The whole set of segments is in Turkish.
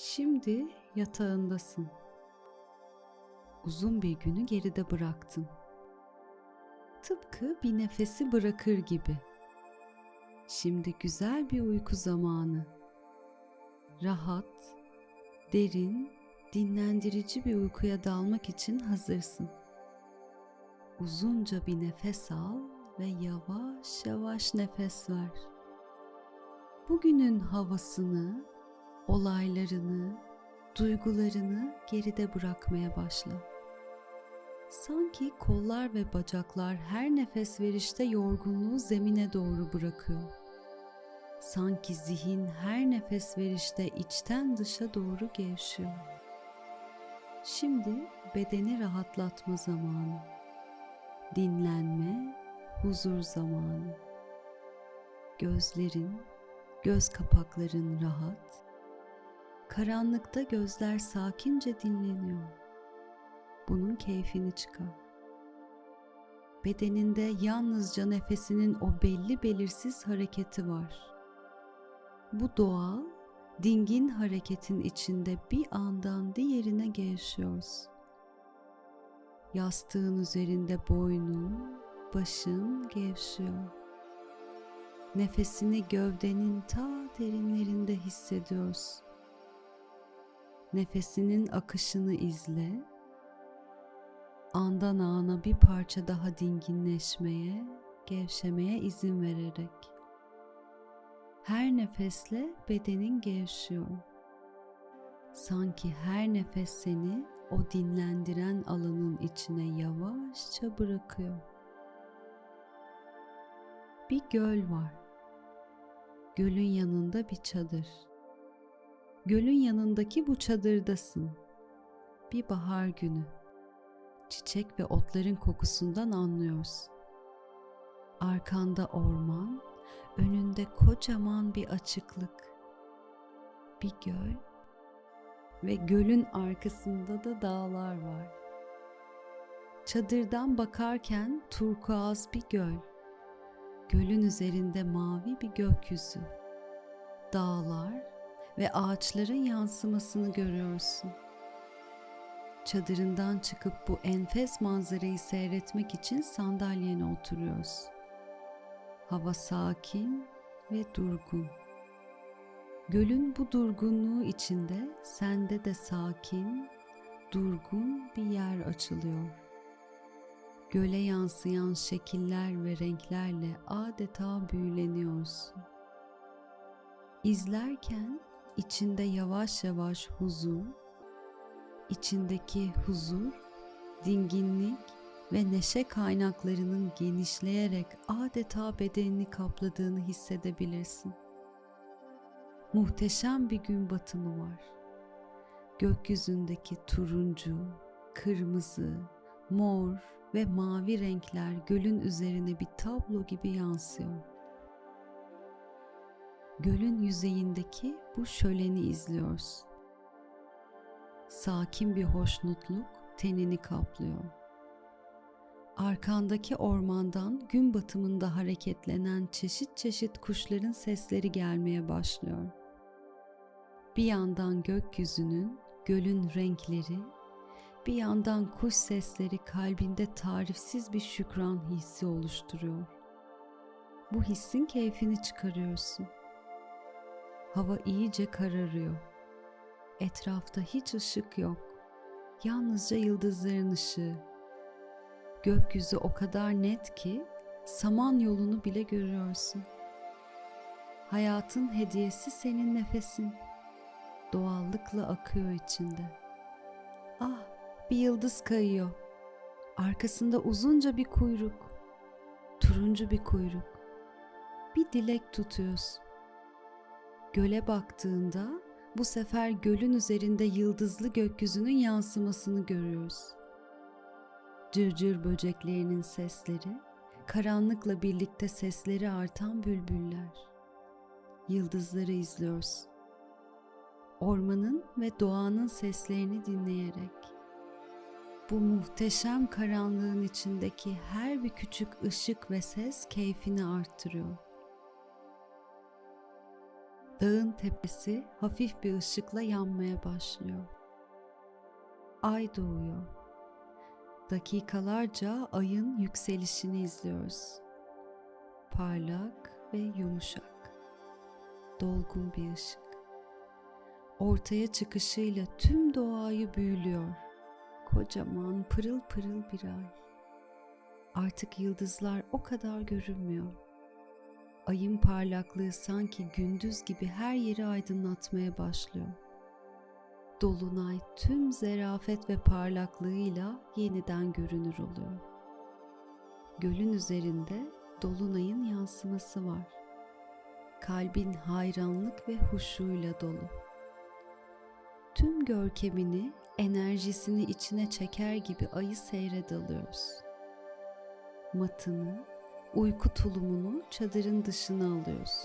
Şimdi yatağındasın. Uzun bir günü geride bıraktın. Tıpkı bir nefesi bırakır gibi. Şimdi güzel bir uyku zamanı. Rahat, derin, dinlendirici bir uykuya dalmak için hazırsın. Uzunca bir nefes al ve yavaş yavaş nefes ver. Bugünün havasını, olaylarını, duygularını geride bırakmaya başla. Sanki kollar ve bacaklar her nefes verişte yorgunluğu zemine doğru bırakıyor. Sanki zihin her nefes verişte içten dışa doğru gevşiyor. Şimdi bedeni rahatlatma zamanı. Dinlenme, huzur zamanı. Gözlerin, göz kapakların rahat. Karanlıkta gözler sakince dinleniyor. Bunun keyfini çıkar. Bedeninde yalnızca nefesinin o belli belirsiz hareketi var. Bu doğal, dingin hareketin içinde bir andan diğerine gevşiyoruz. Yastığın üzerinde boynun, başın gevşiyor. Nefesini gövdenin ta derinlerinde hissediyoruz. Nefesinin akışını izle. Andan ana bir parça daha dinginleşmeye, gevşemeye izin vererek. Her nefesle bedenin gevşiyor. Sanki her nefes seni o dinlendiren alanın içine yavaşça bırakıyor. Bir göl var. Gölün yanında bir çadır. Gölün yanındaki bu çadırdasın. Bir bahar günü. Çiçek ve otların kokusundan anlıyorsun. Arkanda orman, önünde kocaman bir açıklık. Bir göl ve gölün arkasında da dağlar var. Çadırdan bakarken turkuaz bir göl. Gölün üzerinde mavi bir gökyüzü. Dağlar ve ağaçların yansımasını görüyorsun. Çadırından çıkıp bu enfes manzarayı seyretmek için sandalyene oturuyorsun. Hava sakin ve durgun. Gölün bu durgunluğu içinde sende de sakin, durgun bir yer açılıyor. Göle yansıyan şekiller ve renklerle adeta büyüleniyorsun. İzlerken içinde yavaş yavaş huzur, içindeki huzur, dinginlik ve neşe kaynaklarının genişleyerek adeta bedenini kapladığını hissedebilirsin. Muhteşem bir gün batımı var. Gökyüzündeki turuncu, kırmızı, mor ve mavi renkler gölün üzerine bir tablo gibi yansıyor. Gölün yüzeyindeki bu şöleni izliyorsun. Sakin bir hoşnutluk tenini kaplıyor. Arkandaki ormandan gün batımında hareketlenen çeşit çeşit kuşların sesleri gelmeye başlıyor. Bir yandan gökyüzünün, gölün renkleri, bir yandan kuş sesleri kalbinde tarifsiz bir şükran hissi oluşturuyor. Bu hissin keyfini çıkarıyorsun. Hava iyice kararıyor. Etrafta hiç ışık yok. Yalnızca yıldızların ışığı. Gökyüzü o kadar net ki saman yolunu bile görüyorsun. Hayatın hediyesi senin nefesin. Doğallıkla akıyor içinde. Ah, bir yıldız kayıyor. Arkasında uzunca bir kuyruk. Turuncu bir kuyruk. Bir dilek tutuyorsun. Göle baktığında bu sefer gölün üzerinde yıldızlı gökyüzünün yansımasını görüyoruz. Cırcır böceklerinin sesleri, karanlıkla birlikte sesleri artan bülbüller. Yıldızları izliyoruz. Ormanın ve doğanın seslerini dinleyerek bu muhteşem karanlığın içindeki her bir küçük ışık ve ses keyfini arttırıyor. Dağın tepesi hafif bir ışıkla yanmaya başlıyor. Ay doğuyor. Dakikalarca ayın yükselişini izliyoruz. Parlak ve yumuşak. Dolgun bir ışık. Ortaya çıkışıyla tüm doğayı büyülüyor. Kocaman pırıl pırıl bir ay. Artık yıldızlar o kadar görünmüyor. Ayın parlaklığı sanki gündüz gibi her yeri aydınlatmaya başlıyor. Dolunay tüm zerafet ve parlaklığıyla yeniden görünür oluyor. Gölün üzerinde dolunayın yansıması var. Kalbin hayranlık ve huşuyla dolu. Tüm görkemini, enerjisini içine çeker gibi ayı seyre dalıyoruz. Matını, uyku tulumunu çadırın dışına alıyoruz.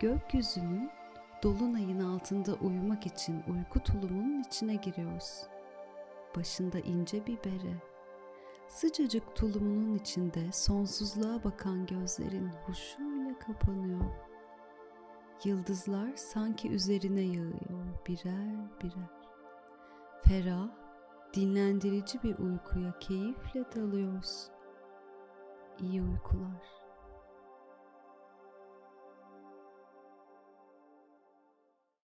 Gökyüzünün dolunayın altında uyumak için uyku tulumunun içine giriyoruz. Başında ince bir bere. Sıcacık tulumunun içinde sonsuzluğa bakan gözlerin huşuyla kapanıyor. Yıldızlar sanki üzerine yağıyor birer birer. Ferah, dinlendirici bir uykuya keyifle dalıyoruz. İyi uykular.